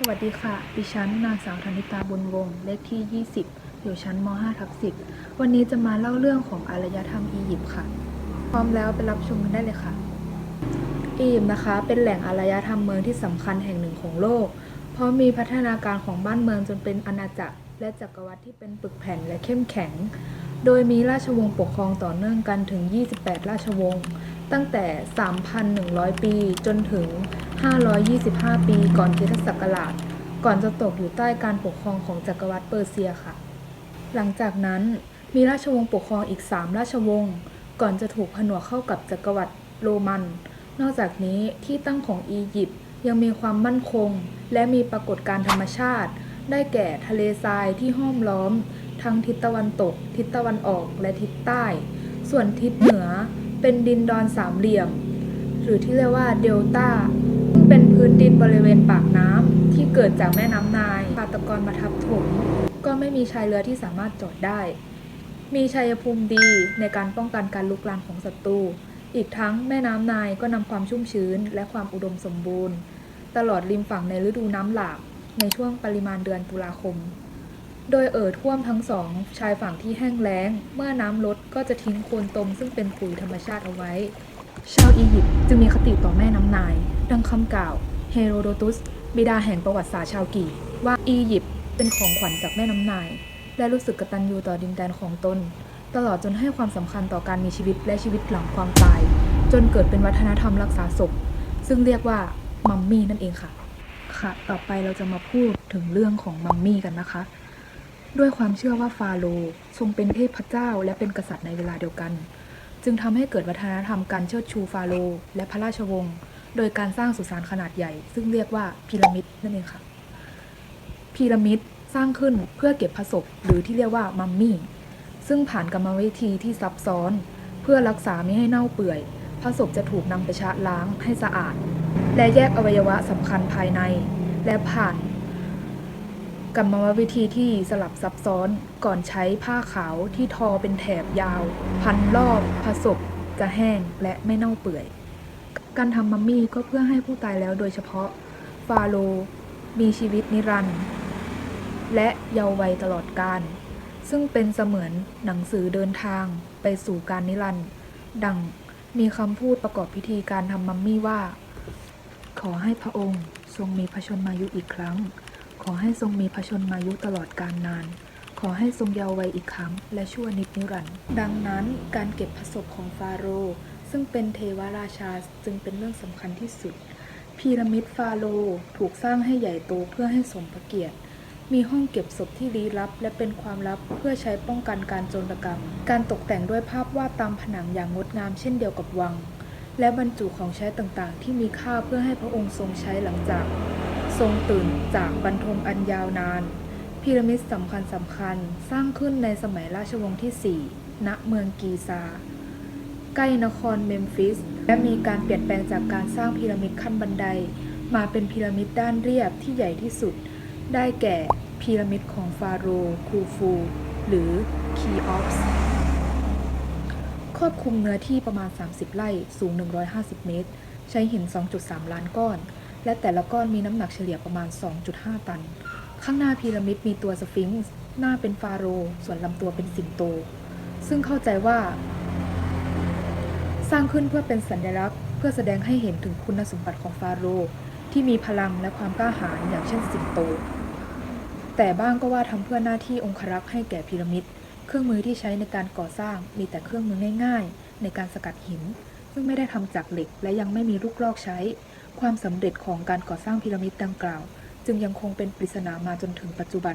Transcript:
สวัสดีค่ะ ดิฉันนางสาวธนิตาบุญวงศ์ เลขที่ 20 อยู่ชั้นม .5 ทับ10 วันนี้จะมาเล่าเรื่องของอารยธรรมอียิปต์ค่ะ พร้อมแล้วไปรับชมกันได้เลยค่ะ อียิปต์นะคะ เป็นแหล่งอารยธรรมเมืองที่สำคัญแห่งหนึ่งของโลก เพราะมีพัฒนาการของบ้านเมืองจนเป็นอาณาจักร และจักรวรรดิที่เป็นปึกแผ่นและเข้มแข็ง โดยมีราชวงศ์ปกครองต่อเนื่องกันถึง 28 ราชวงศ์ ตั้งแต่ 3,100 ปี จนถึง 525 ปีก่อนคริสตศักราช ก่อนจะตกอยู่ใต้การปกครองของจักรวรรดิเปอร์เซียค่ะ หลังจากนั้นมีราชวงศ์ปกครองอีก 3 ราชวงศ์ก่อนจะถูกผนวกเข้ากับจักรวรรดิโรมัน นอกจากนี้ที่ตั้งของอียิปต์ยังมีความมั่นคง และมีปรากฏการธรรมชาติ ได้แก่ทะเลทรายที่ห้อมล้อม ทั้งทิศตะวันตก ทิศตะวันออกและทิศใต้ ส่วนทิศเหนือ เป็นดินดอนสามเหลี่ยม หรือที่เรียกว่าเดลต้าซึ่งเป็นพื้นดินบริเวณปากน้ำที่เกิดจากแม่น้ำนายปาตะกรมาทับถม ก็ไม่มีชายเรือที่สามารถจอดได้ มีชัยภูมิดีในการป้องกันการลุกลามของศัตรู อีกทั้งแม่น้ำนายก็นำความชุ่มชื้นและความอุดมสมบูรณ์ ตลอดริมฝั่งในฤดูน้ำหลากในช่วงปริมาณเดือนตุลาคม โดยเอ่อท่วมทั้งสองชายฝั่งที่แห้งแล้ง เมื่อน้ำลดก็จะทิ้งโคลนตมซึ่งเป็นปุ๋ยธรรมชาติเอาไว้ ชาวอียิปต์จึงมีคติต่อแม่น้ำนาย ดังคำกล่าวเฮโรโดตุส บิดาแห่งประวัติศาสตร์ชาวกรีกว่าอียิปต์เป็นของขวัญจากแม่น้ำนาย และรู้สึกกตัญญูต่อดินแดนของตน ตลอดจนให้ความสำคัญต่อการมีชีวิตและชีวิตหลังความตาย จนเกิดเป็นวัฒนธรรมรักษาศพ ซึ่งเรียกว่ามัมมี่นั่นเองค่ะ ค่ะ ต่อไปเราจะมาพูดถึงเรื่องของมัมมี่กันนะคะ ด้วยความเชื่อว่าฟาโรห์ทรงเป็นเทพเจ้าและเป็นกษัตริย์ในเวลาเดียวกัน จึงทำให้เกิดวัฒนธรรมการเชิดชูฟาโรห์และพระราชวงศ์โดยการสร้างสุสานขนาดใหญ่ ซึ่งเรียกว่าพีระมิดนั่นเองค่ะพีระมิดสร้างขึ้นเพื่อเก็บพระศพหรือที่เรียกว่ามัมมี่ ซึ่งผ่านกรรมวิธีที่ซับซ้อน เพื่อรักษาไม่ให้เน่าเปื่อยพระศพจะถูกนำไปชะล้างให้สะอาด และแยกอวัยวะสำคัญภายใน และผ่าน กรรมวิธีที่สลับซับซ้อนก่อนใช้ผ้าขาวที่ทอเป็นแถบยาว พันรอบผศพจะแห้งและไม่เน่าเปื่อย การทำมัมมี่ก็เพื่อให้ผู้ตายแล้วโดยเฉพาะ ฟาโรมีชีวิตนิรันดร์และเยาว์วัยตลอดกาลซึ่งเป็นเสมือนหนังสือเดินทางไปสู่การนิรันดร์ดังมีคำพูดประกอบพิธีการทำมัมมี่ว่า ขอให้พระองค์ทรงมีพระชนมายุอีกครั้ง อให้ทรงมีพระชนมายุตลอดกาลนาน ขอให้ทรงเยาว์วัยอีกครั้ง และชั่วนิดนิรันดร์ดังนั้นการเก็บพระศพของฟาโรห์ซึ่งเป็นเทวราชาจึงเป็นเรื่องสำคัญที่สุด พีระมิดฟาโรห์ถูกสร้างให้ใหญ่โตเพื่อให้สมพระเกียรติมีห้องเก็บศพที่ลี้ลับ และเป็นความลับเพื่อใช้ป้องกันการโจรกรรม การตกแต่งด้วยภาพวาดตามผนังอย่างงดงามเช่นเดียวกับวัง และบรรจุของใช้ต่างๆ ที่มีค่าเพื่อให้พระองค์ทรงใช้หลังจาก ทรงตื่นจากบรรทมอันยาวนาน พีระมิดสำคัญสำคัญสร้างขึ้นในสมัยราชวงศ์ที่ 4 ณ เมืองกีซา ใกล้นครเมมฟิส และมีการเปลี่ยนแปลงจากการสร้างพีระมิดขั้นบันได มาเป็นพีระมิดด้านเรียบที่ใหญ่ที่สุด ได้แก่พีระมิดของฟาโรห์คูฟู หรือคีออฟส์ครอบคลุมเนื้อที่ประมาณ 30 ไร่ สูง 150 เมตร ใช้หิน 2.3 ล้านก้อน และแต่ละก้อนมีน้ำหนักเฉลี่ยประมาณ 2.5 ตัน ข้างหน้าพีระมิดมีตัวสฟิงซ์หน้าเป็นฟาโรห์ส่วนลำตัวเป็นสิงโต ซึ่งเข้าใจว่า สร้างขึ้นเพื่อเป็นสัญลักษณ์เพื่อแสดงให้เห็นถึงคุณสมบัติของฟาโรห์ที่มีพลังและความกล้าหาญอย่างเช่นสิงโต แต่บ้างก็ว่าทำเพื่อหน้าที่องครักษ์ให้แก่พีระมิด เครื่องมือที่ใช้ในการก่อสร้างมีแต่เครื่องมือง่าย ๆ ในการสกัดหิน ซึ่งไม่ได้ทำจากเหล็กและยังไม่มีลูกลอกใช้ ความสำเร็จของการก่อสร้างพีระมิดดังกล่าว จึงยังคงเป็นปริศนามาจนถึงปัจจุบัน